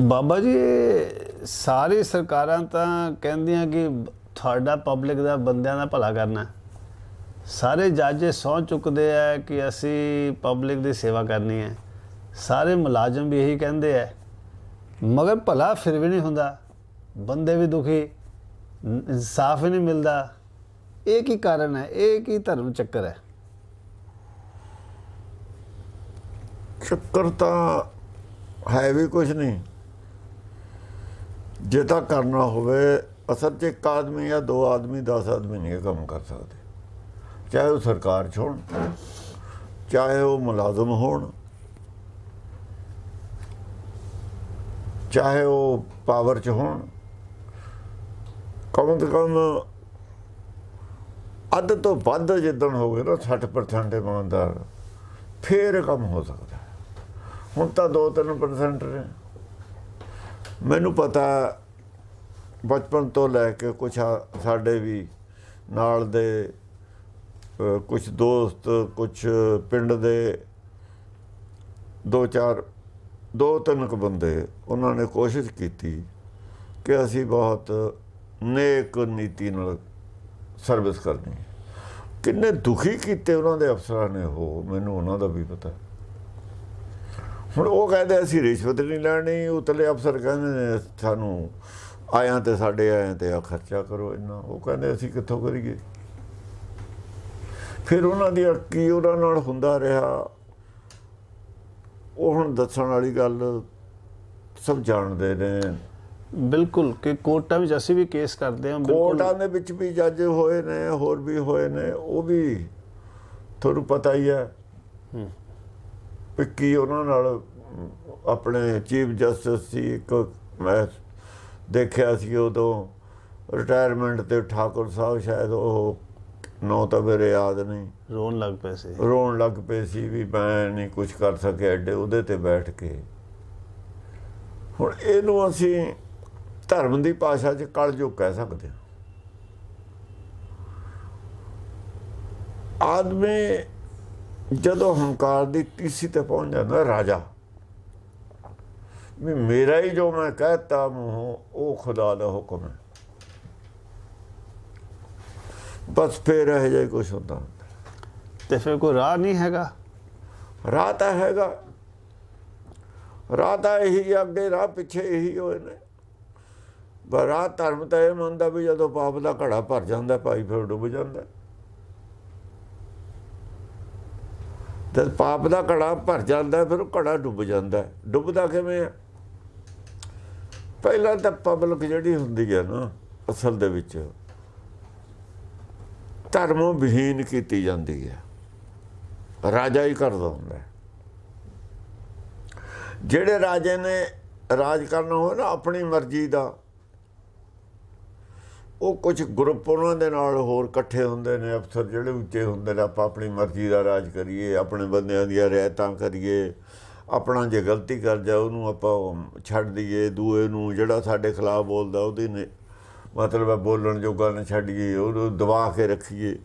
ਬਾਬਾ ਜੀ ਇਹ ਸਾਰੀ ਸਰਕਾਰਾਂ ਤਾਂ ਕਹਿੰਦੀਆਂ ਕਿ ਤੁਹਾਡਾ ਪਬਲਿਕ ਦਾ ਬੰਦਿਆਂ ਦਾ ਭਲਾ ਕਰਨਾ ਸਾਰੇ ਜੱਜ ਸਹੁੰ ਚੁੱਕਦੇ ਆ ਕਿ ਅਸੀਂ ਪਬਲਿਕ ਦੀ ਸੇਵਾ ਕਰਨੀ ਹੈ। ਸਾਰੇ ਮੁਲਾਜ਼ਮ ਵੀ ਇਹੀ ਕਹਿੰਦੇ ਆ। ਮਗਰ ਭਲਾ ਫਿਰ ਵੀ ਨਹੀਂ ਹੁੰਦਾ। ਬੰਦੇ ਵੀ ਦੁਖੀ, ਇਨਸਾਫ ਹੀ ਨਹੀਂ ਮਿਲਦਾ। ਇਹ ਕੀ ਕਾਰਨ ਹੈ? ਇਹ ਕੀ ਧਰਮ ਚੱਕਰ ਹੈ? ਚੱਕਰ ਤਾਂ ਹੈ ਵੀ ਕੁਝ ਨਹੀਂ। ਜੇ ਤਾਂ ਕਰਨਾ ਹੋਵੇ, ਅਸਲ 'ਚ ਇੱਕ ਆਦਮੀ ਜਾਂ ਦੋ ਆਦਮੀ 10 ਆਦਮੀ ਨਹੀਂ ਕੰਮ ਕਰ ਸਕਦੇ। ਚਾਹੇ ਉਹ ਸਰਕਾਰ 'ਚ ਹੋਣ, ਚਾਹੇ ਉਹ ਮੁਲਾਜ਼ਮ ਹੋਣ, ਚਾਹੇ ਉਹ ਪਾਵਰ 'ਚ ਹੋਣ, ਕਮ ਤੋਂ ਕਮ ਅੱਧ ਤੋਂ ਵੱਧ ਜਿੱਦਣ ਹੋਵੇ ਨਾ 60% ਇਮਾਨਦਾਰ, ਫੇਰ ਕੰਮ ਹੋ ਸਕਦਾ। ਹੁਣ ਤਾਂ 2-3% ਨੇ। ਮੈਨੂੰ ਪਤਾ ਬਚਪਨ ਤੋਂ ਲੈ ਕੇ ਕੁਝ ਸਾਡੇ ਵੀ ਨਾਲ ਦੇ ਕੁਝ ਦੋਸਤ ਕੁਝ ਪਿੰਡ ਦੇ ਦੋ ਚਾਰ, ਦੋ ਤਿੰਨ ਕੁ ਬੰਦੇ ਉਹਨਾਂ ਨੇ ਕੋਸ਼ਿਸ਼ ਕੀਤੀ ਕਿ ਅਸੀਂ ਬਹੁਤ ਨੇਕ ਨੀਤੀ ਨਾਲ ਸਰਵਿਸ ਕਰਨੀ। ਕਿੰਨੇ ਦੁਖੀ ਕੀਤੇ ਉਹਨਾਂ ਦੇ ਅਫਸਰਾਂ ਨੇ ਉਹ ਮੈਨੂੰ ਉਹਨਾਂ ਦਾ ਵੀ ਪਤਾ। ਹੁਣ ਉਹ ਕਹਿੰਦੇ ਅਸੀਂ ਰਿਸ਼ਵਤ ਨਹੀਂ ਲੈਣੀ ਉਤਲੇ ਅਫਸਰ ਕਹਿੰਦੇ ਸਾਨੂੰ ਆਇਆਂ ਤੇ ਸਾਡੇ ਆਇਆਂ ਤੇ ਆ ਖਰਚਾ ਕਰੋ ਇੰਨਾ। ਉਹ ਕਹਿੰਦੇ ਅਸੀਂ ਕਿੱਥੋਂ ਕਰੀਏ? ਫਿਰ ਉਹਨਾਂ ਦੀ ਕੀ ਉਹਨਾਂ ਨਾਲ ਹੁੰਦਾ ਰਿਹਾ। ਉਹ ਹੁਣ ਦੱਸਣ ਵਾਲੀ ਗੱਲ ਸਭ ਜਾਣਦੇ ਨੇ। ਬਿਲਕੁਲ ਕਿ ਕੋਰਟਾਂ ਵਿੱਚ ਅਸੀਂ ਵੀ ਕੇਸ ਕਰਦੇ ਹਾਂ ਬਿਲਕੁਲ। ਕੋਰਟਾਂ ਦੇ ਵਿੱਚ ਵੀ ਜੱਜ ਹੋਏ ਨੇ ਹੋਰ ਵੀ ਹੋਏ ਨੇ ਉਹ ਵੀ ਤੁਹਾਨੂੰ ਪਤਾ ਹੀ ਹੈ। ਹੂੰ। ਵੀ ਕੀ ਉਹਨਾਂ ਨਾਲ ਆਪਣੇ ਚੀਫ ਜਸਟਿਸ ਸੀ ਇੱਕ ਮੈਂ ਦੇਖਿਆ ਸੀ ਉਦੋਂ ਰਿਟਾਇਰਮੈਂਟ ਤੇ ਠਾਕੁਰ ਸਾਹਿਬ ਸ਼ਾਇਦ ਉਹ ਨੌ ਤਾਂ ਮੇਰੇ ਯਾਦ ਨਹੀਂ ਰੋਣ ਲੱਗ ਪਏ ਸੀ। ਰੋਣ ਲੱਗ ਪਏ ਸੀ ਵੀ ਮੈਂ ਨਹੀਂ ਕੁਝ ਕਰ ਸਕਿਆ ਐਡੇ ਉਹਦੇ ਤੇ ਬੈਠ ਕੇ। ਹੁਣ ਇਹਨੂੰ ਅਸੀਂ ਧਰਮ ਦੀ ਭਾਸ਼ਾ 'ਚ ਕਲਯੁਗ ਕਹਿ ਸਕਦੇ ਹਾਂ। ਆਦਮੀ ਜਦੋਂ ਹੰਕਾਰ ਦੀ ਟੀਸੀ ਤੇ ਪਹੁੰਚ ਜਾਂਦਾ ਰਾਜਾ ਵੀ ਮੇਰਾ ਹੀ ਜੋ ਮੈਂ ਕਹਤਾ ਮੂੰਹੋਂ ਉਹ ਖੁਦਾ ਦਾ ਹੁਕਮ ਹੈ। ਬਸ ਫੇਰ ਇਹ ਜਿਹਾ ਕੁਝ ਹੁੰਦਾ। ਤੇ ਫਿਰ ਕੋਈ ਰਾਹ ਨਹੀਂ ਹੈਗਾ? ਰਾਹ ਤਾਂ ਹੈਗਾ। ਰਾਹ ਤਾਂ ਇਹੀ ਅੱਗੇ ਰਾਹ ਪਿੱਛੇ ਇਹੀ ਹੋਏ ਨੇ ਰਾਹ ਧਰਮ ਤਾਂ ਇਹ ਮੰਨਦਾ ਵੀ ਜਦੋਂ ਪਾਪ ਦਾ ਘੜਾ ਭਰ ਜਾਂਦਾ ਭਾਈ ਫਿਰ ਡੁੱਬ ਜਾਂਦਾ। ਤੇ ਪਾਪ ਦਾ ਘੜਾ ਭਰ ਜਾਂਦਾ, ਫਿਰ ਉਹ ਘੜਾ ਡੁੱਬ ਜਾਂਦਾ। ਡੁੱਬਦਾ ਕਿਵੇਂ ਆ? ਪਹਿਲਾਂ ਤਾਂ ਪਬਲਿਕ ਜਿਹੜੀ ਹੁੰਦੀ ਹੈ ਨਾ, ਅਸਲ ਦੇ ਵਿੱਚ ਧਰਮ ਵਿਹੀਨ ਕੀਤੀ ਜਾਂਦੀ ਹੈ ਰਾਜਾ ਹੀ ਕਰਦਾ ਹੁੰਦਾ। ਜਿਹੜੇ ਰਾਜੇ ਨੇ ਰਾਜ ਕਰਨਾ ਹੋਵੇ ਨਾ, ਆਪਣੀ ਮਰਜ਼ੀ ਦਾ ਉਹ ਕੁਝ ਗਰੁੱਪ ਉਹਨਾਂ ਦੇ ਨਾਲ ਹੋਰ ਇਕੱਠੇ ਹੁੰਦੇ ਨੇ, ਅਫਸਰ ਜਿਹੜੇ ਉੱਚੇ ਹੁੰਦੇ ਨੇ, ਆਪਾਂ ਆਪਣੀ ਮਰਜ਼ੀ ਦਾ ਰਾਜ ਕਰੀਏ, ਆਪਣੇ ਬੰਦਿਆਂ ਦੀਆਂ ਰਿਆਇਤਾਂ ਕਰੀਏ, ਆਪਣਾ ਜੇ ਗਲਤੀ ਕਰ ਜਾ ਉਹਨੂੰ ਆਪਾਂ ਛੱਡ ਦਈਏ, ਦੂਏ ਨੂੰ ਜਿਹੜਾ ਸਾਡੇ ਖਿਲਾਫ ਬੋਲਦਾ, ਉਹਦੇ ਨੇ ਮਤਲਬ ਹੈ ਬੋਲਣ ਜੋਗਾ ਨਾ ਛੱਡੀਏ, ਉਹਨੂੰ ਦਬਾ ਕੇ ਰੱਖੀਏ।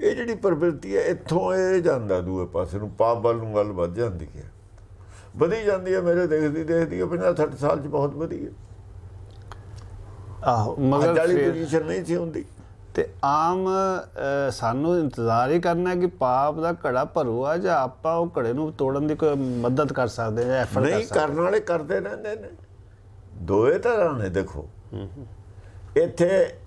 ਇਹ ਜਿਹੜੀ ਪ੍ਰਵਿਰਤੀ ਹੈ, ਇੱਥੋਂ ਇਹ ਜਾਂਦਾ ਦੂਏ ਪਾਸੇ ਨੂੰ, ਪਾਪ ਵੱਲ ਨੂੰ ਗੱਲ ਵੱਧ ਜਾਂਦੀ ਹੈ। ਵਧੀ ਜਾਂਦੀ ਹੈ ਮੇਰੇ ਦੇਖਦੀ ਦੇਖਦੀ 50 60 ਸਾਲ ਚ ਬਹੁਤ ਵਧੀ ਹੈ। ਆਹੋ ਅੱਜ ਮਗਰ ਵਾਲੀ ਫਿਰ ਪੋਜੀਸ਼ਨ ਨਹੀਂ ਸੀ ਹੁੰਦੀ। ਤੇ ਆਮ ਸਾਨੂੰ ਇੰਤਜ਼ਾਰ ਹੀ ਕਰਨਾ ਹੈ ਕਿ ਪਾਪ ਦਾ ਘੜਾ ਭਰੂਆ ਜਾਂ ਆਪਾਂ ਉਹ ਘੜੇ ਨੂੰ ਤੋੜਨ ਦੀ ਕੋਈ ਮਦਦ ਕਰ ਸਕਦੇ ਜਾਂ ਐਫਰਟ ਕਰ ਨਹੀਂ ਕਰਨ ਵਾਲੇ ਕਰਦੇ ਰਹਿੰਦੇ ਨੇ। ਦੋਏ ਤਰ੍ਹਾਂ ਨੇ ਦੇਖੋ। ਇੱਥੇ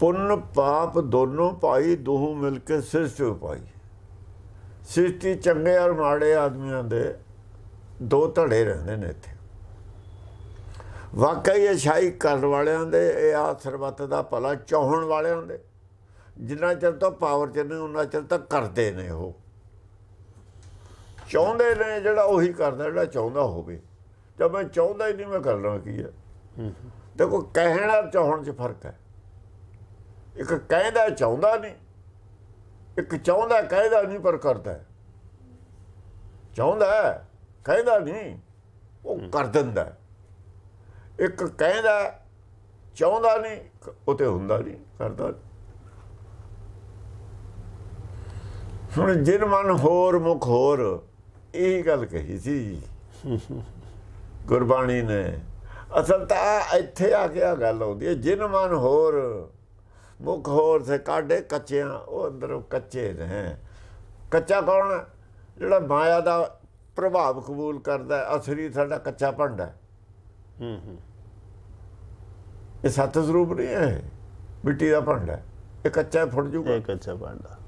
ਪੁੰਨ ਪਾਪ ਦੋਨੋਂ ਪਾਈ ਦੋਹੋਂ ਮਿਲ ਕੇ ਸ੍ਰਿਸ਼ਟੀ ਪਾਈ। ਸ੍ਰਿਸ਼ਟੀ ਚੰਗੇ ਔਰ ਮਾੜੇ ਆਦਮੀਆਂ ਦੇ ਦੋ ਧੜੇ ਰਹਿੰਦੇ ਨੇ ਇੱਥੇ। ਵਾਕਈ ਇਹ ਸ਼ਾਹੀ ਕਰਨ ਵਾਲਿਆਂ ਦੇ ਇਹ ਆ ਸਰਬੱਤ ਦਾ ਭਲਾ ਚਾਹਣ ਵਾਲਿਆਂ ਦੇ। ਜਿੰਨਾ ਚਿਰ ਤੋਂ ਪਾਵਰ ਚ ਨੇ ਉਹਨਾਂ ਚਿਰ ਤੱਕ ਕਰਦੇ ਨੇ ਉਹ। ਚਾਹੁੰਦੇ ਨੇ ਜਿਹੜਾ ਉਹੀ ਕਰਦਾ ਜਿਹੜਾ ਚਾਹੁੰਦਾ ਹੋਵੇ। ਜਦ ਮੈਂ ਚਾਹੁੰਦਾ ਹੀ ਨਹੀਂ ਮੈਂ ਕਰਨਾ ਕੀ ਹੈ? ਦੇਖੋ ਕਹਿਣਾ ਚਾਹਣ 'ਚ ਫ਼ਰਕ ਹੈ। ਇੱਕ ਕਹਿੰਦਾ ਚਾਹੁੰਦਾ ਨਹੀਂ ਇੱਕ ਚਾਹੁੰਦਾ ਕਹਿੰਦਾ ਨਹੀਂ ਪਰ ਕਰਦਾ। ਚਾਹੁੰਦਾ ਕਹਿੰਦਾ ਨਹੀਂ ਉਹ ਕਰ ਦਿੰਦਾ ਹੈ। ਇੱਕ ਕਹਿੰਦਾ, ਚਾਹੁੰਦਾ ਨਹੀਂ ਉਹ ਤੇ ਹੁੰਦਾ ਨਹੀਂ, ਕਰਦਾ ਹੁਣ ਜਿਨ ਮਨ ਹੋਰ ਮੁਖ ਹੋਰ, ਇਹ ਗੱਲ ਕਹੀ ਸੀ। ਗੁਰਬਾਣੀ ਨੇ। ਅਸਲ ਤਾਂ ਆਹ ਇੱਥੇ ਆ ਕੇ ਆ ਗੱਲ ਆਉਂਦੀ ਹੈ, ਜਿਨ ਮਨ ਹੋਰ ਮੁਖ ਹੋਰ ਸੇ ਕਾਢੇ ਕੱਚਿਆਂ, ਉਹ ਅੰਦਰੋਂ ਕੱਚੇ ਨੇ। ਕੱਚਾ ਕੌਣ ਹੈ? ਜਿਹੜਾ ਮਾਇਆ ਦਾ ਪ੍ਰਭਾਵ ਕਬੂਲ ਕਰਦਾ ਹੈ, ਅਸਲੀ ਸਾਡਾ ਕੱਚਾ ਭਾਂਡਾ ਹੈ ਹੂੰ। ਹੂੰ ਇਹ ਸੱਤ ਸਰੂਪ ਨਹੀਂ ਹੈ ਇਹ। ਮਿੱਟੀ ਦਾ ਭਾਂਡਾ ਹੈ। ਇਹ ਕੱਚਾ ਹੈ, ਫੁੱਟ ਜੂਗਾ ਇੱਕ ਅੱਛਾ ਪਾਂਡਾ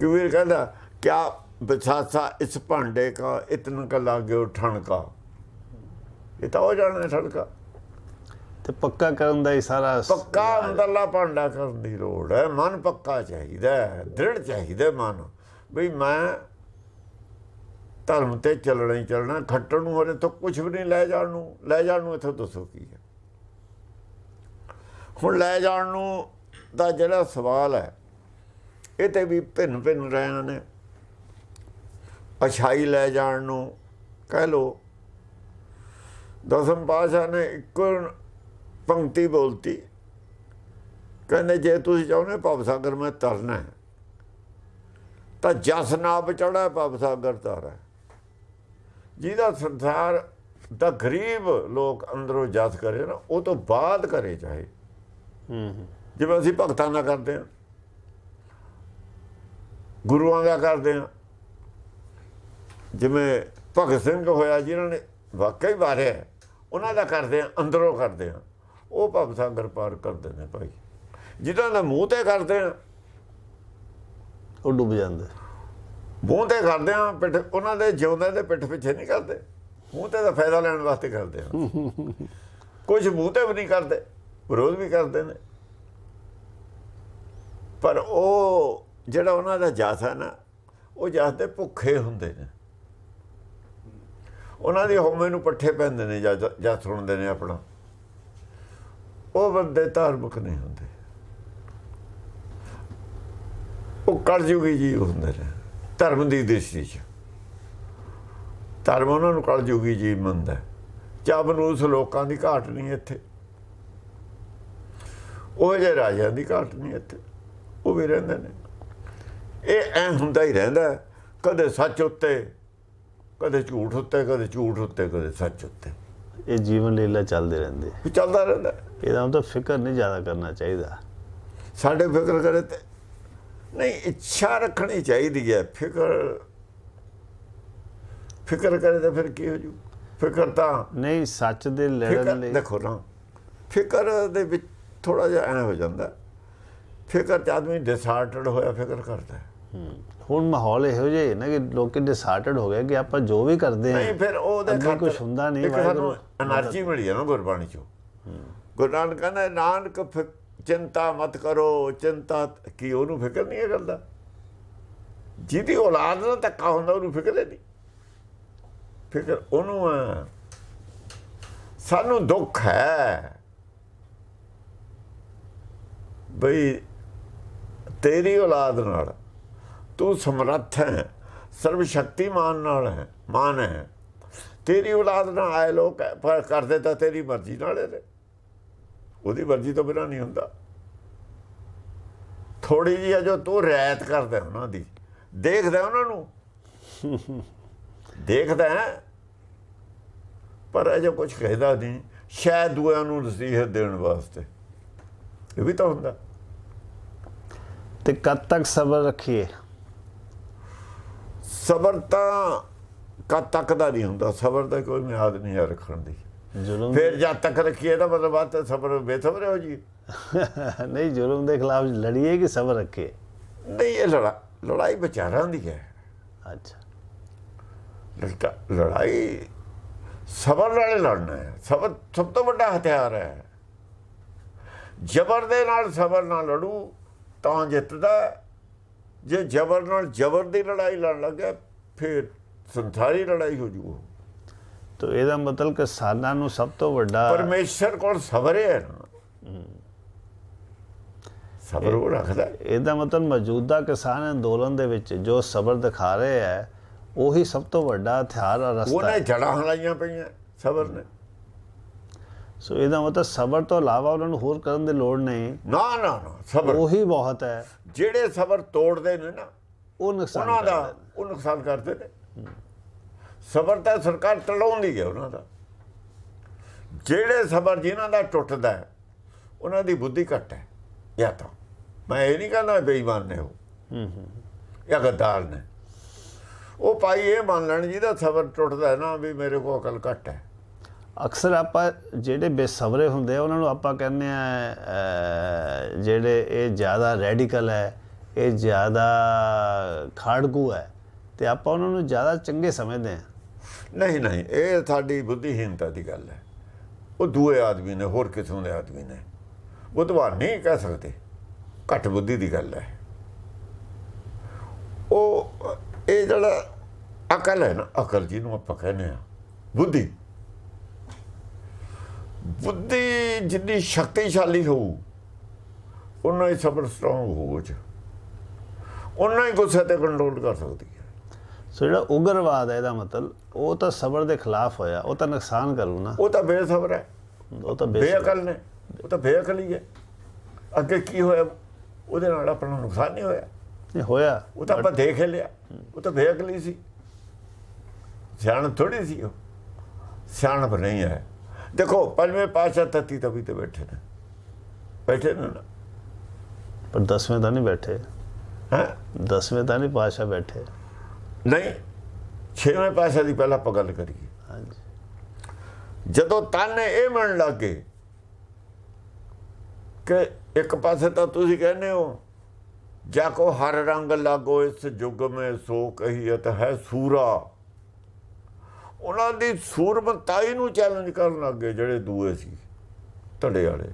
ਕਬੀਰ ਕਹਿੰਦਾ ਕਿਆ ਬਸਾਸਾ ਇਸ ਭਾਂਡੇ ਕਾ ਇਤਨ ਕ ਲਾਗੇ ਠਣਕਾ? ਇਹ ਤਾਂ ਉਹ ਜਾਣੇ ਠਣਕਾ। ਤੇ ਪੱਕਾ ਕਰਨ ਦਾ ਹੀ ਸਾਰਾ ਪੱਕਾ ਅੰਦਰਲਾ ਭਾਂਡਾ ਕਰਨ ਦੀ ਲੋੜ ਹੈ। ਮਨ ਪੱਕਾ ਚਾਹੀਦਾ ਹੈ। ਦ੍ਰਿੜ ਚਾਹੀਦਾ ਮਨ। ਵੀ ਮੈਂ ਧਰਮ ਤੇ ਚੱਲਣਾ ਹੀ ਚੱਲਣਾ, ਖੱਟਣ ਨੂੰ ਹਰੇ ਤੋਂ ਕੁਝ ਵੀ ਨਹੀਂ, ਲੈ ਜਾਣ ਨੂੰ, ਲੈ ਜਾਣ ਨੂੰ ਇੱਥੋਂ ਦੱਸੋ ਕੀ ਹੈ। ਹੁਣ ਲੈ ਜਾਣ ਨੂੰ ਦਾ ਜਿਹੜਾ ਸਵਾਲ ਹੈ, ਇਹ ਤੇ ਵੀ ਭਿੰਨ ਭਿੰਨ ਰਹੇ ਨੇ। ਅਛਾਈ ਲੈ ਜਾਣ ਨੂੰ, ਕਹਿ ਲੋ ਦਸਮ ਪਾਸ਼ਾ ਨੇ ਇੱਕ ਪੰਕਤੀ ਬੋਲਤੀ। ਕਹਿੰਦੇ, ਜੇ ਤੁਸੀਂ ਚਾਹੁੰਦੇ ਭਵ ਸਾਗਰ ਮੈਂ ਤਰਨਾ ਹੈ, ਤਾਂ ਜਸ ਨਾਪ ਚੜਾ ਭਵ ਸਾਗਰ ਤਾਰਾ ਜਿਹਦਾ ਸੰਸਾਰ ਦਾ ਗਰੀਬ ਲੋਕ ਅੰਦਰੋਂ ਜਸ ਕਰੇ ਨਾ ਉਹ ਤੋਂ ਬਾਅਦ ਕਰੇ ਚਾਹੇ। ਹੂੰ ਜਿਵੇਂ ਅਸੀਂ ਭਗਤਾਂ ਦਾ ਕਰਦੇ ਹਾਂ ਗੁਰੂਆਂ ਦਾ ਕਰਦੇ ਹਾਂ। ਜਿਵੇਂ ਭਗਤ ਸਿੰਘ ਹੋਇਆ ਜਿਨ੍ਹਾਂ ਨੇ ਵਾਕਈ ਵਾਰਿਆ ਉਹਨਾਂ ਦਾ ਕਰਦੇ ਹਾਂ ਅੰਦਰੋਂ ਕਰਦੇ ਹਾਂ। ਉਹ ਭਵ ਸਾਗਰ ਪਾਰ ਕਰਦੇ ਨੇ ਭਾਈ। ਜਿਨ੍ਹਾਂ ਦਾ ਮੂੰਹ ਤੇ ਕਰਦੇ ਹਾਂ ਉਹ ਡੁੱਬ ਜਾਂਦੇ। ਮੂੰਹ ਤੇ ਕਰਦੇ ਹਾਂ ਪਿੱਠ, ਉਹਨਾਂ ਦੇ ਜਿਉਂਦੇ ਦੇ ਪਿੱਠ ਪਿੱਛੇ ਨਹੀਂ ਕਰਦੇ। ਮੂੰਹ ਤੇ ਦਾ ਫਾਇਦਾ ਲੈਣ ਵਾਸਤੇ ਕਰਦੇ ਆ। ਕੁਝ ਮੂੰਹ ਤੇ ਵੀ ਨਹੀਂ ਕਰਦੇ, ਵਿਰੋਧ ਵੀ ਕਰਦੇ ਨੇ। ਪਰ ਉਹ ਜਿਹੜਾ ਉਹਨਾਂ ਦਾ ਜਾਤ ਹੈ ਨਾ, ਉਹ ਜਾਤ ਦੇ ਭੁੱਖੇ ਹੁੰਦੇ ਨੇ। ਉਹਨਾਂ ਦੀ ਹਉਮੈ ਨੂੰ ਪੱਠੇ ਪੈਂਦੇ ਨੇ ਜਾਂ ਜਾਂ ਸੁਣਦੇ ਨੇ ਆਪਣਾ। ਉਹ ਬੰਦੇ ਧਾਰਮਿਕ ਨਹੀਂ ਹੁੰਦੇ। ਉਹ ਕਲਯੁਗੀ ਜੀ ਹੁੰਦੇ ਨੇ। ਧਰਮ ਦੀ ਦ੍ਰਿਸ਼ਟੀ 'ਚ ਧਰਮ ਉਹਨਾਂ ਨੂੰ ਕਲਯੁਗੀ ਜੀ ਮੰਨਦਾ ਜਬ ਨੂੰ ਲੋਕਾਂ ਦੀ ਘਾਟ ਨਹੀਂ ਇੱਥੇ। ਉਹ ਜੇ ਰਾਜਿਆਂ ਦੀ ਘਾਟ ਨਹੀਂ ਇੱਥੇ। ਉਹ ਵੀ ਰਹਿੰਦੇ ਨੇ। ਇਹ ਐ ਹੁੰਦਾ ਹੀ ਰਹਿੰਦਾ ਕਦੇ ਸੱਚ ਉੱਤੇ ਕਦੇ ਝੂਠ ਉੱਤੇ ਕਦੇ ਝੂਠ ਉੱਤੇ ਕਦੇ ਸੱਚ ਉੱਤੇ। ਇਹ ਜੀਵਨ ਲੀਲਾ ਚੱਲਦੇ ਰਹਿੰਦੇ। ਚੱਲਦਾ ਰਹਿੰਦਾ। ਇਹਦਾ ਮਤਲਬ ਫਿਕਰ ਨਹੀਂ ਜ਼ਿਆਦਾ ਕਰਨਾ ਚਾਹੀਦਾ। ਸਾਡੇ ਫਿਕਰ ਕਰੇ ਤੇ ਨਹੀਂ ਇੱਛਾ ਰੱਖਣੀ ਚਾਹੀਦੀ ਹੈ। ਫਿਕਰ ਫਿਕਰ ਕਰੇ ਤਾਂ ਫਿਰ ਕੀ ਹੋ ਜੂ? ਫਿਕਰ ਤਾਂ ਨਹੀਂ ਸੱਚ ਦੇ ਲੜਨ ਲਈ ਦੇਖੋ ਨਾ ਫਿਕਰ ਦੇ ਵਿੱਚ ਥੋੜਾ ਜਿਹਾ ਐ ਹੋ ਜਾਂਦਾ। ਫਿਕਰ ਤੇ ਆਦਮੀ ਡਿਸਹਾਰਟਡ ਹੋਇਆ ਫਿਕਰ ਕਰਦਾ ਹੈ। ਹੁਣ ਮਾਹੌਲ ਇਹੋ ਜਿਹਾ ਹੈ ਨਾ ਕਿ ਲੋਕ ਡਿਸਹਾਰਟਡ ਹੋ ਗਏ ਕਿ ਆਪਾਂ ਜੋ ਵੀ ਕਰਦੇ ਹਾਂ ਨਹੀਂ ਫਿਰ ਉਹਦੇ ਖਾਤਰ ਕੁਝ ਹੁੰਦਾ ਨਹੀਂ ਵਾਹਿਗੁਰੂ એનર્ਜੀ ਹੈ ਨਾ ਗੁਰਬਾਣੀ ਚੋਂ। ਗੁਰੂ ਨਾਨਕ ਕਹਿੰਦਾ ਨਾਨਕ ਚਿੰਤਾ ਮਤ ਕਰੋ, ਚਿੰਤਾ ਕੀ ਉਹਨੂੰ ਫਿਕਰ ਨਹੀਂ ਹੈ ਕਰਦਾ ਜਿਹਦੀ ਔਲਾਦ ਨਾਲ ਧੱਕਾ ਹੁੰਦਾ, ਉਹਨੂੰ ਫਿਕਰ ਹੀ ਨਹੀਂ। ਫਿਕਰ ਉਹਨੂੰ ਹੈ ਸਾਨੂੰ ਦੁੱਖ ਹੈ। ਬਈ ਤੇਰੀ ਔਲਾਦ ਨਾਲ, ਤੂੰ ਸਮਰੱਥ ਹੈ ਸਰਵ ਸ਼ਕਤੀਮਾਨ ਨਾਲ ਹੈ, ਮਾਨ ਹੈ। ਤੇਰੀ ਔਲਾਦ ਨਾਲ ਆਏ ਲੋਕ, ਪਰ ਕਰਦੇ ਤਾਂ ਤੇਰੀ ਮਰਜ਼ੀ ਨਾਲ ਹੀ ਨੇ ਉਹਦੀ ਮਰਜ਼ੀ ਤੋਂ ਬਿਨਾਂ ਨਹੀਂ ਹੁੰਦਾ। ਥੋੜੀ ਜਿਹੀ ਜੋ ਤੂੰ ਰਿਆਇਤ ਕਰਦਾ ਉਹਨਾਂ ਦੀ। ਦੇਖਦਾ ਉਹਨਾਂ ਨੂੰ। ਦੇਖਦਾ ਹੈ। ਪਰ ਅਜੇ ਕੁਝ ਕਹਿੰਦਾ ਨਹੀਂ ਸ਼ਾਇਦ ਦੂਆਂ ਨੂੰ ਨਸੀਹਤ ਦੇਣ ਵਾਸਤੇ। ਇਹ ਵੀ ਤਾਂ ਹੁੰਦਾ। ਤੇ ਕਦ ਤੱਕ ਸਬਰ ਰੱਖੀਏ? ਸਬਰ ਤਾਂ ਕਦ ਤੱਕ ਦਾ ਨਹੀਂ ਹੁੰਦਾ। ਸਬਰ ਦਾ ਕੋਈ ਮਿਆਦ ਨਹੀਂ ਹੈ ਰੱਖਣ ਦੀ। ਜ਼ੁਲਮ ਫਿਰ ਜਦ ਤੱਕ ਰੱਖੀਏ ਤਾਂ ਮਤਲਬ ਬਾਤ ਸਬਰ ਬੇਸਬਰ ਹੋ ਜੀ। ਨਹੀਂ ਜ਼ੁਲਮ ਦੇ ਖਿਲਾਫ ਲੜੀਏ ਕਿ ਸਬਰ ਰੱਖੀਏ? ਨਹੀਂ ਇਹ ਲੜਾ ਲੜਾਈ ਵਿਚਾਰਾਂ ਦੀ ਹੈ। ਅੱਛਾ। ਲੜਕਾ ਲੜਾਈ ਸਬਰ ਨਾਲ ਲੜਨਾ ਹੈ। ਸਬਰ ਸਭ ਤੋਂ ਵੱਡਾ ਹਥਿਆਰ ਹੈ। ਜ਼ਬਰ ਦੇ ਨਾਲ ਸਬਰ ਨਾਲ ਲੜੂ ਤਾਂ ਜਿੱਤਦਾ। ਜੇ ਜ਼ਬਰ ਨਾਲ ਜ਼ਬਰ ਦੀ ਲੜਾਈ ਲੜ ਲੱਗਾ ਫਿਰ ਸੰਸਾਰੀ ਲੜਾਈ ਹੋ ਜੂ ਤੋ ਇਹਦਾ ਮਤਲਬ ਕਿ ਸਾਨਾਂ ਨੂੰ ਸਭ ਤੋਂ ਵੱਡਾ ਪਰਮੇਸ਼ਰ ਕੋਲ ਸਬਰ ਹੈ ਸਬਰ ਉਹ ਰੱਖਦਾ। ਇਹਦਾ ਮਤਲਬ ਮੌਜੂਦਾ ਕਿਸਾਨ ਅੰਦੋਲਨ ਦੇ ਵਿੱਚ ਜੋ ਸਬਰ ਦਿਖਾ ਰਹੇ ਹੈ ਉਹੀ ਸਭ ਤੋਂ ਵੱਡਾ ਹਥਿਆਰ ਔਰ ਰਸਤਾ ਉਹਨੇ ਜੜਾਂ ਹਲਾਈਆਂ ਪਈਆਂ ਸਬਰ ਨੇ। ਸੋ ਇਹਦਾ ਮਤਲਬ ਸਬਰ ਤੋਂ ਇਲਾਵਾ ਉਹਨਾਂ ਨੂੰ ਹੋਰ ਕਰਨ ਦੀ ਲੋੜ ਨਹੀਂ। ਨਾ ਨਾ ਨਾ ਸਬਰ। ਉਹੀ ਬਹੁਤ ਹੈ। ਜਿਹੜੇ ਸਬਰ ਤੋੜਦੇ ਨੇ ਨਾ ਉਹ ਨੁਕਸਾਨ ਉਹਨਾਂ ਦਾ ਕਰਦੇ ਨੇ। ਉਹ ਨੁਕਸਾਨ ਕਰਦੇ ਨੇ। ਸਬਰ ਤਾਂ ਸਰਕਾਰ ਤੜਾਉਂਦੀ ਹੈ ਉਹਨਾਂ ਦਾ। ਜਿਹੜੇ ਸਬਰ ਜਿਨ੍ਹਾਂ ਦਾ ਟੁੱਟਦਾ ਉਹਨਾਂ ਦੀ ਬੁੱਧੀ ਘੱਟ ਹੈ। ਜਾਂ ਤਾਂ ਮੈਂ ਇਹ ਨਹੀਂ ਕਹਿੰਦਾ ਬੇਈਮਾਨ ਨੇ ਉਹ। ਹੂੰ ਹੂੰ। ਜਾਂ ਗੱਦਾਰ ਨੇ। ਉਹ ਭਾਈ ਇਹ ਮੰਨ ਲੈਣ ਜਿਹਦਾ ਸਬਰ ਟੁੱਟਦਾ ਹੈ ਨਾ ਵੀ ਮੇਰੇ ਕੋਲ ਅਕਲ ਘੱਟ ਹੈ। ਅਕਸਰ ਆਪਾਂ ਜਿਹੜੇ ਬੇਸਬਰੇ ਹੁੰਦੇ ਆ ਉਹਨਾਂ ਨੂੰ ਆਪਾਂ ਕਹਿੰਦੇ ਆ ਜਿਹੜੇ ਇਹ ਜ਼ਿਆਦਾ ਰੈਡੀਕਲ ਹੈ ਇਹ ਜ਼ਿਆਦਾ ਖਾੜਕੂ ਹੈ ਤੇ ਆਪਾਂ ਉਹਨਾਂ ਨੂੰ ਜ਼ਿਆਦਾ ਚੰਗੇ ਸਮਝਦੇ ਆ। ਨਹੀਂ ਨਹੀਂ, ਇਹ ਸਾਡੀ ਬੁੱਧੀਹੀਨਤਾ ਦੀ ਗੱਲ ਹੈ। ਉਹ ਦੂਏ ਆਦਮੀ ਨੇ, ਹੋਰ ਕਿਸਮ ਦੇ ਆਦਮੀ ਨੇ। ਬੁੱਧਵਾਨ ਨਹੀਂ ਕਹਿ ਸਕਦੇ। ਘੱਟ ਬੁੱਧੀ ਦੀ ਗੱਲ ਹੈ। ਉਹ, ਇਹ ਜਿਹੜਾ ਅਕਲ ਹੈ ਨਾ, ਅਕਲ ਜਿਹਨੂੰ ਆਪਾਂ ਕਹਿੰਦੇ ਆ ਬੁੱਧੀ। ਬੁੱਧੀ ਜਿੰਨੀ ਸ਼ਕਤੀਸ਼ਾਲੀ ਹੋਊ ਉਨਾ ਹੀ ਸਬਰ ਸਟਰੋਂਗ ਹੋਊ ਉਹ ਹੀ ਗੁੱਸੇ ਤੇ ਕੰਟਰੋਲ ਕਰ ਸਕਦੀ। ਸੋ ਜਿਹੜਾ ਉਗਰਵਾਦ ਹੈ ਇਹਦਾ ਮਤਲਬ ਉਹ ਤਾਂ ਸਬਰ ਦੇ ਖਿਲਾਫ ਹੋਇਆ ਉਹ ਤਾਂ ਨੁਕਸਾਨ ਕਰੂ ਨਾ। ਉਹ ਤਾਂ ਬੇਸਬਰ ਹੈ। ਉਹ ਤਾਂ ਬੇਅਕਲ ਨੇ। ਉਹ ਤਾਂ ਬੇਅਕਲ ਹੀ। ਹੈ ਅੱਗੇ ਕੀ ਹੋਇਆ? ਉਹਦੇ ਨਾਲ ਆਪਣਾ ਨੁਕਸਾਨ ਨਹੀਂ ਹੋਇਆ। ਨਹੀਂ ਹੋਇਆ। ਉਹ ਤਾਂ ਆਪਾਂ ਦੇਖ ਲਿਆ। ਉਹ ਤਾਂ ਬੇਅਕਲ ਸੀ। ਸਿਆਣਪ ਥੋੜੀ ਸੀ ਉਹ। ਸਿਆਣਪ ਨਹੀਂ ਹੈ। ਦੇਖੋ ਪੰਜਵੇਂ ਪਾਸ਼ਾ ਤਤੀ ਤਵੀ ਤੇ ਬੈਠੇ ਨੇ। ਬੈਠੇ ਨੇ ਨਾ। ਪਰ ਦਸਵੇਂ ਤਾਂ ਨਹੀਂ ਬੈਠੇ। ਹੈ? ਦਸਵੇਂ ਤਾਂ ਨਹੀਂ ਪਾਸ਼ਾ ਬੈਠੇ। ਨਹੀਂ ਛੇਵੇਂ ਪਾਸ਼ਾ ਦੀ ਪਹਿਲਾਂ ਆਪਾਂ ਗੱਲ ਕਰੀਏ। ਹਾਂਜੀ। ਜਦੋਂ ਤਾਨੇ ਇਹ ਮੰਨ ਲੱਗੇ ਕਿ ਇੱਕ ਪਾਸੇ ਤਾਂ ਤੁਸੀਂ ਕਹਿੰਦੇ ਹੋ ਜਾ ਕੋ ਹਰ ਰੰਗ ਲਾਗੋ ਇਸ ਯੁੱਗ ਮੇ ਸੋ ਕਹੀਅਤ ਹੈ ਸੂਰਾ। ਉਹਨਾਂ ਦੀ ਸੂਰਮਤਾਈ ਨੂੰ ਚੈਲੰਜ ਕਰਨ ਲੱਗੇ ਜਿਹੜੇ ਦੂਏ ਸੀ ਧੜੇ ਵਾਲੇ।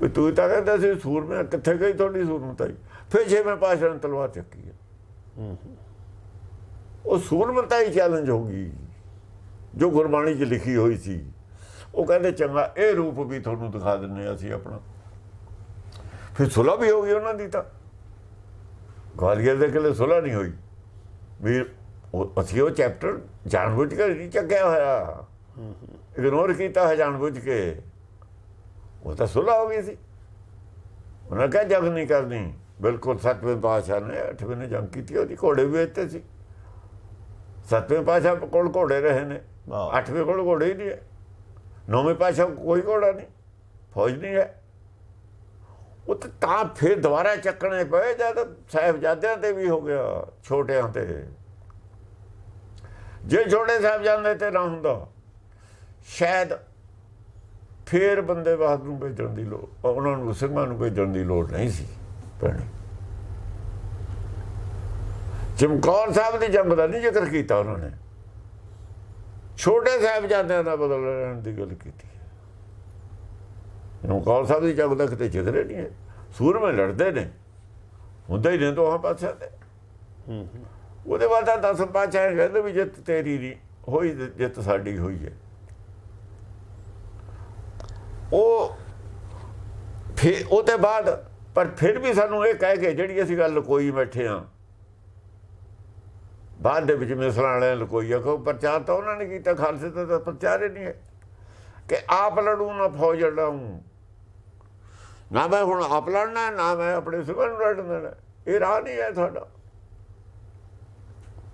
ਵੀ ਤੂੰ ਤਾਂ ਕਹਿੰਦਾ ਸੀ ਸੂਰਮੇ ਕਿੱਥੇ ਗਈ ਤੁਹਾਡੀ ਸੂਰਮਤਾਈ? ਫਿਰ ਛੇਵੇਂ ਪਾਸ਼ਾ ਨੇ ਤਲਵਾਰ ਚੱਕੀ ਹੈ ਉਹ ਸੂਰਮਤਾਈ ਚੈਲੰਜ ਹੋ ਗਈ। ਜੋ ਗੁਰਬਾਣੀ 'ਚ ਲਿਖੀ ਹੋਈ ਸੀ। ਉਹ ਕਹਿੰਦੇ, ਚੰਗਾ, ਇਹ ਰੂਪ ਵੀ ਤੁਹਾਨੂੰ ਦਿਖਾ ਦਿੰਨੇ ਅਸੀਂ ਆਪਣਾ। ਫਿਰ ਸੁਲਾ ਵੀ ਹੋ ਗਈ ਉਹਨਾਂ ਦੀ ਤਾਂ। ਗਵਾਲੀਅਰ ਦੇ ਕਿਲੇ ਸੁਲਾ ਨਹੀਂ ਹੋਈ। ਵੀ ਉਹ- ਅਸੀਂ ਉਹ ਚੈਪਟਰ ਜਾਣਬੁੱਝ ਕੇ ਨਹੀਂ ਚੱਕਿਆ ਹੋਇਆ। ਇਗਨੋਰ ਕੀਤਾ ਹੈ ਜਾਣਬੁੱਝ ਕੇ। ਉਹ ਤਾਂ ਸੁਲਾ ਹੋ ਗਈ ਸੀ। ਉਹਨਾਂ ਕਹਾ, ਜਗ ਨਹੀਂ ਕਰਨੀ। ਬਿਲਕੁਲ ਸਤਵੇਂ ਪਾਤਸ਼ਾਹ ਨੇ ਅੱਠਵੇਂ ਨੇ ਜੰਗ ਕੀਤੀ ਉਹਦੀ ਘੋੜੇ ਵੀ ਇੱਥੇ ਸੀ। ਸਤਵੇਂ ਪਾਤਸ਼ਾਹ ਕੋਲ ਘੋੜੇ ਰਹੇ ਨੇ। ਅੱਠਵੇਂ ਕੋਲ ਘੋੜੇ ਹੀ ਨਹੀਂ ਹੈ। ਨੌਵੇਂ ਕੋਲ ਕੋਈ ਘੋੜਾ ਨਹੀਂ ਫੌਜ ਨਹੀਂ ਹੈ। ਉਹ ਤਾਂ ਤਾਂ ਫਿਰ ਦੁਬਾਰਾ ਚੱਕਣੇ ਪਏ ਜਦ ਸਾਹਿਬਜ਼ਾਦਿਆਂ ਤੇ ਵੀ ਹੋ ਗਿਆ ਛੋਟਿਆਂ ਤੇ। ਜੇ ਛੋਟੇ ਸਾਹਿਬਜ਼ਾਦੇ ਤੇ ਨਾ ਹੁੰਦਾ ਸ਼ਾਇਦ ਫੇਰ ਬੰਦੇ ਬਹਾਦਰ ਨੂੰ ਭੇਜਣ ਦੀ ਲੋੜ ਉਹਨਾਂ ਨੂੰ ਸਿੰਘਾਂ ਨੂੰ ਭੇਜਣ ਦੀ ਲੋੜ ਨਹੀਂ ਸੀ। ਪੈਣੀ। ਚਮਕੌਰ ਸਾਹਿਬ ਦੀ ਜੰਗ ਦਾ ਨਹੀਂ ਜ਼ਿਕਰ ਕੀਤਾ ਉਹਨਾਂ ਨੇ। ਛੋਟੇ ਸਾਹਿਬਜ਼ਾਦਿਆਂ ਦਾ ਬਦਲ ਲੈਣ ਦੀ ਗੱਲ ਕੀਤੀ। ਚਮਕੌਰ ਸਾਹਿਬ ਦੀ ਜੰਗ ਦਾ ਕਿਤੇ ਜ਼ਿਕਰ ਨਹੀਂ ਹੈ। ਸੂਰਮੇ ਲੜਦੇ ਨੇ। ਹੁੰਦਾ ਹੀ ਨੇ ਦੋਹਾਂ ਪਾਸਿਆਂ ਦੇ ਹੂੰ ਉਹਦੇ ਬਾਅਦ ਤਾਂ ਦਸ ਪਾਚਾ ਕਹਿੰਦੇ ਵੀ ਜਿੱਤ ਤੇਰੀ ਨਹੀਂ ਹੋਈ ਜਿੱਤ ਸਾਡੀ ਹੋਈ ਹੈ। ਉਹ ਫਿਰ ਉਹਦੇ ਬਾਅਦ ਪਰ ਫਿਰ ਵੀ ਸਾਨੂੰ ਇਹ ਕਹਿ ਕੇ ਜਿਹੜੀ ਅਸੀਂ ਗੱਲ ਲਕੋਈ ਬੈਠੇ ਆ ਬਾਅਦ ਦੇ ਵਿੱਚ ਮਿਸਲਾਂ ਵਾਲਿਆਂ ਲਕੋਈ ਆ ਕੋ ਪ੍ਰਚਾਰ ਤਾਂ ਉਹਨਾਂ ਨੇ ਕੀਤਾ ਖਾਲਸੇ ਦਾ ਤਾਂ ਪ੍ਰਚਾਰ ਹੀ ਨਹੀਂ ਹੈ। ਕਿ ਆਪ ਲੜੂ ਨਾ ਫੌਜ ਲੜਾਉਂ ਨਾ ਮੈਂ ਹੁਣ ਆਪ ਲੜਨਾ ਨਾ ਮੈਂ ਆਪਣੇ ਸਿਵਲ ਨੂੰ ਲੜਨ ਇਹ ਰਾਹ ਨਹੀਂ ਹੈ ਤੁਹਾਡਾ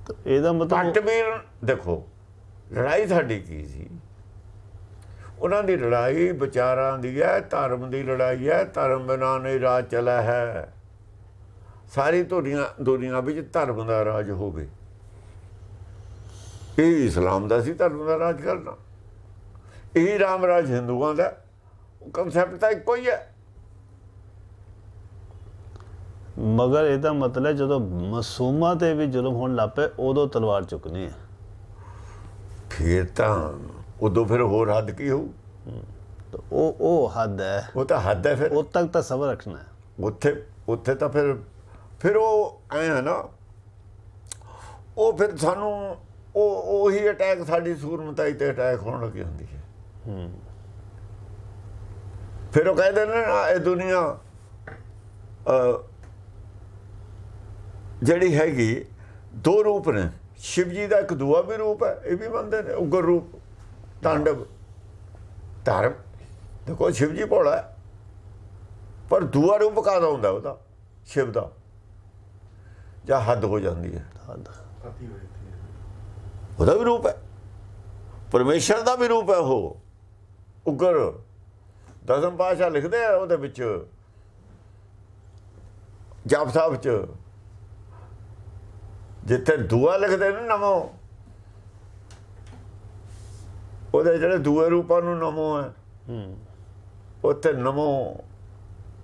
ਤਾਂ ਇਹਦਾ ਮਤਲਬ ਘੱਟ ਵੀ ਦੇਖੋ ਲੜਾਈ ਸਾਡੀ ਕੀ ਸੀ? ਉਹਨਾਂ ਦੀ ਲੜਾਈ ਵਿਚਾਰਾਂ ਦੀ ਹੈ ਧਰਮ ਦੀ ਲੜਾਈ ਹੈ ਧਰਮ ਬਿਨਾਂ ਨਹੀਂ ਰਾਜ ਚਲਾ ਹੈ। ਸਾਰੀ ਦੁਨੀਆ ਦੁਨੀਆ ਵਿੱਚ ਧਰਮ ਦਾ ਰਾਜ ਹੋਵੇ। ਇਹ ਇਸਲਾਮ ਦਾ ਸੀ ਧਰਮ ਦਾ ਰਾਜ ਕਰਨਾ। ਇਹ ਰਾਮ ਰਾਜ ਹਿੰਦੂਆਂ ਦਾ ਕਨਸੈਪਟ ਤਾਂ ਇੱਕੋ ਹੀ ਹੈ। ਮਗਰ ਇਹਦਾ ਮਤਲਬ ਜਦੋਂ ਮਾਸੂਮਾਂ ਤੇ ਵੀ ਜ਼ੁਲਮ ਹੋਣ ਲੱਪੇ ਉਦੋਂ ਤਲਵਾਰ ਚੁੱਕਣੀ ਹੈ। ਫਿਰ ਤਾਂ ਉਦੋਂ ਫਿਰ ਹੋਰ ਹੱਦ ਕੀ ਹੋਊ? ਤਾਂ ਉਹ ਉਹ ਹੱਦ ਹੈ। ਉਹ ਤਾਂ ਹੱਦ ਹੈ ਫਿਰ। ਉਦ ਤੱਕ ਤਾਂ ਸਬਰ ਰੱਖਣਾ ਹੈ। ਉੱਥੇ ਉੱਥੇ ਤਾਂ ਫਿਰ ਫਿਰ ਉਹ ਐ ਹੈ ਨਾ ਉਹ ਫਿਰ ਸਾਨੂੰ ਉਹ ਉਹੀ ਅਟੈਕ ਸਾਡੀ ਸੂਰਮਤਾਈ ਤੇ ਅਟੈਕ ਹੋਣ ਲੱਗੀ ਹੁੰਦੀ ਹੈ। ਹੂੰ ਫਿਰ ਉਹ ਕਹਿੰਦੇ ਨੇ ਨਾ ਇਹ ਦੁਨੀਆ ਜਿਹੜੀ ਹੈਗੀ ਦੋ ਰੂਪ ਨੇ। ਸ਼ਿਵ ਜੀ ਦਾ ਇੱਕ ਦੂਆ ਵੀ ਰੂਪ ਹੈ ਇਹ ਵੀ ਮੰਨਦੇ ਨੇ ਉਗਰ ਰੂਪ ਤਾਂਡਵ ਧਰਮ ਦੇਖੋ ਸ਼ਿਵ ਜੀ ਭੋਲਾ ਪਰ ਦੂਆ ਰੂਪ ਕਾਹਦਾ ਹੁੰਦਾ ਉਹਦਾ ਸ਼ਿਵ ਦਾ ਜਾਂ ਹੱਦ ਹੋ ਜਾਂਦੀ ਹੈ ਹੱਦ ਉਹਦਾ ਵੀ ਰੂਪ ਹੈ ਪਰਮੇਸ਼ਰ ਦਾ ਵੀ ਰੂਪ ਹੈ ਉਹ ਉਗਰ ਦਸਮ ਪਾਸ਼ਾ ਲਿਖਦੇ ਆ ਉਹਦੇ ਵਿੱਚ ਜਾਪ ਸਾਹਿਬ ਚ ਜਿੱਥੇ ਦੁਆ ਲਿਖਦੇ ਨੇ ਨਮੋ ਉਹਦੇ ਜਿਹੜੇ ਦੂਏ ਰੂਪਾਂ ਨੂੰ ਨਮੋ ਹੈ। ਹੂੰ। ਉੱਥੇ ਨਮੋ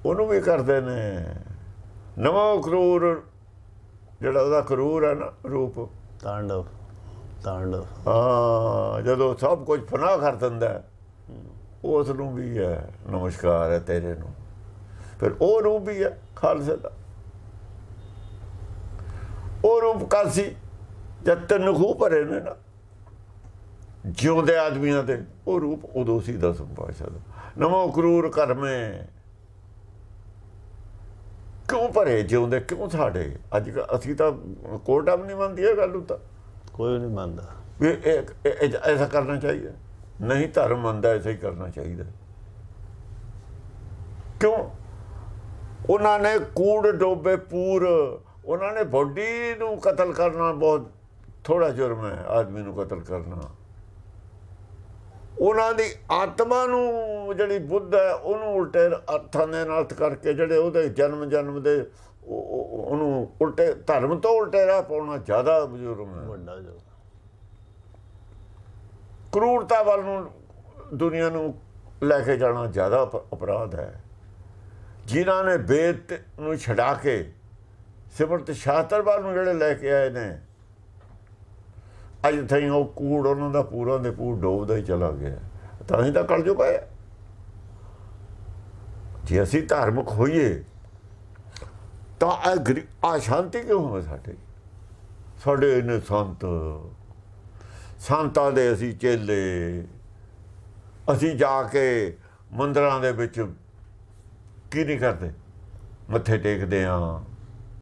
ਉਹਨੂੰ ਵੀ ਕਰਦੇ ਨੇ। ਨਮੋ ਕਰੂਰ ਜਿਹੜਾ ਉਹਦਾ ਕਰੂਰ ਹੈ ਨਾ ਰੂਪ। ਤਾਂਡਵ ਤਾਂਡਵ। ਹਾਂ ਜਦੋਂ ਸਭ ਕੁਝ ਫਨਾ ਕਰ ਦਿੰਦਾ ਉਸ ਨੂੰ ਵੀ ਹੈ ਨਮਸਕਾਰ ਹੈ ਤੇਰੇ ਨੂੰ। ਫਿਰ ਉਹ ਰੂਪ ਵੀ ਹੈ ਖਾਲਸੇ ਦਾ। ਉਹ ਰੂਪ ਕਾਸੀ ਜਦ ਤਨ ਖੂ ਭਰੇ ਨੇ ਨਾ ਜਿਉਂਦੇ ਆਦਮੀਆਂ ਦੇ ਉਹ ਰੂਪ ਉਦੋਂ ਸੀ ਦਸਮ ਪਾਸ਼ਾ ਦਾ। ਨਮੋ ਕਰੂਰ ਕਰਮੇ। ਕਿਉਂ ਭਰੇ ਜਿਉਂਦੇ? ਕਿਉਂ ਸਾਡੇ? ਅੱਜ ਅਸੀਂ ਤਾਂ ਕੋਟਾ ਵੀ ਨਹੀਂ ਮੰਨਦੀ ਇਹ ਗੱਲ ਨੂੰ ਤਾਂ। ਕੋਈ ਨਹੀਂ ਮੰਨਦਾ। ਵੀ ਇਹ- ਐਸਾ ਕਰਨਾ ਚਾਹੀਦਾ। ਨਹੀਂ ਧਰਮ ਮੰਨਦਾ ਐਸਾ ਹੀ ਕਰਨਾ ਚਾਹੀਦਾ। ਕਿਉਂ? ਉਹਨਾਂ ਨੇ ਕੂੜ ਡੋਬੇ ਪੂਰ। ਉਹਨਾਂ ਨੇ ਬੋਡੀ ਨੂੰ ਕਤਲ ਕਰਨਾ ਬਹੁਤ। ਥੋੜਾ ਜੁਰਮ ਹੈ ਆਦਮੀ ਨੂੰ ਕਤਲ ਕਰਨਾ। ਉਹਨਾਂ ਦੀ ਆਤਮਾ ਨੂੰ ਜਿਹੜੀ ਬੁੱਧ ਹੈ ਉਹਨੂੰ ਉਲਟੇ ਅਰਥਾਂ ਦੇ ਨਾਲ ਕਰਕੇ ਜਿਹੜੇ ਉਹਦੇ ਜਨਮ ਜਨਮ ਦੇ ਉਹ- ਉਹ- ਉਹਨੂੰ ਉਲਟੇ ਧਰਮ ਤੋਂ ਉਲਟੇ ਰਾਹ ਪਾਉਣਾ ਜ਼ਿਆਦਾ ਜੁਰਮ ਹੈ ਵੱਡਾ ਜੋ। ਕਰੂਰਤਾ ਵੱਲ ਨੂੰ ਦੁਨੀਆ ਨੂੰ ਲੈ ਕੇ ਜਾਣਾ ਜ਼ਿਆਦਾ ਅਪ- ਅਪਰਾਧ ਹੈ। ਜਿਨ੍ਹਾਂ ਨੇ ਵੇਦ ਤੇ- ਨੂੰ ਛਡਾ ਕੇ ਸਿਮਰਤ ਸ਼ਾਸਤਰ ਵੱਲ ਨੂੰ ਜਿਹੜੇ ਲੈ ਕੇ ਆਏ ਨੇ ਅੱਜ ਤਾਈਂ ਉਹ ਕੂੜ, ਉਹਨਾਂ ਦਾ ਪੂਰਾ ਦੇ ਪੂਰ ਡੋਬਦਾ ਹੀ ਚਲਾ ਗਿਆ। ਤਾਂ ਹੀ ਤਾਂ ਕਲਯੁਗ ਆਇਆ। ਜੇ ਅਸੀਂ ਧਾਰਮਿਕ ਹੋਈਏ, ਤਾਂ ਇਹ ਗਰੀ- ਆ ਸ਼ਾਂਤੀ ਕਿਉਂ ਹੋਵੇ ਸਾਡੇ? ਸਾਡੇ ਇਹਨੇ ਸੰਤ, ਸੰਤਾਂ ਦੇ ਅਸੀਂ ਚੇਲੇ, ਅਸੀਂ ਜਾ ਕੇ ਮੰਦਰਾਂ ਦੇ ਵਿੱਚ ਕੀ ਨਹੀਂ ਕਰਦੇ? ਮੱਥੇ ਟੇਕਦੇ ਆ।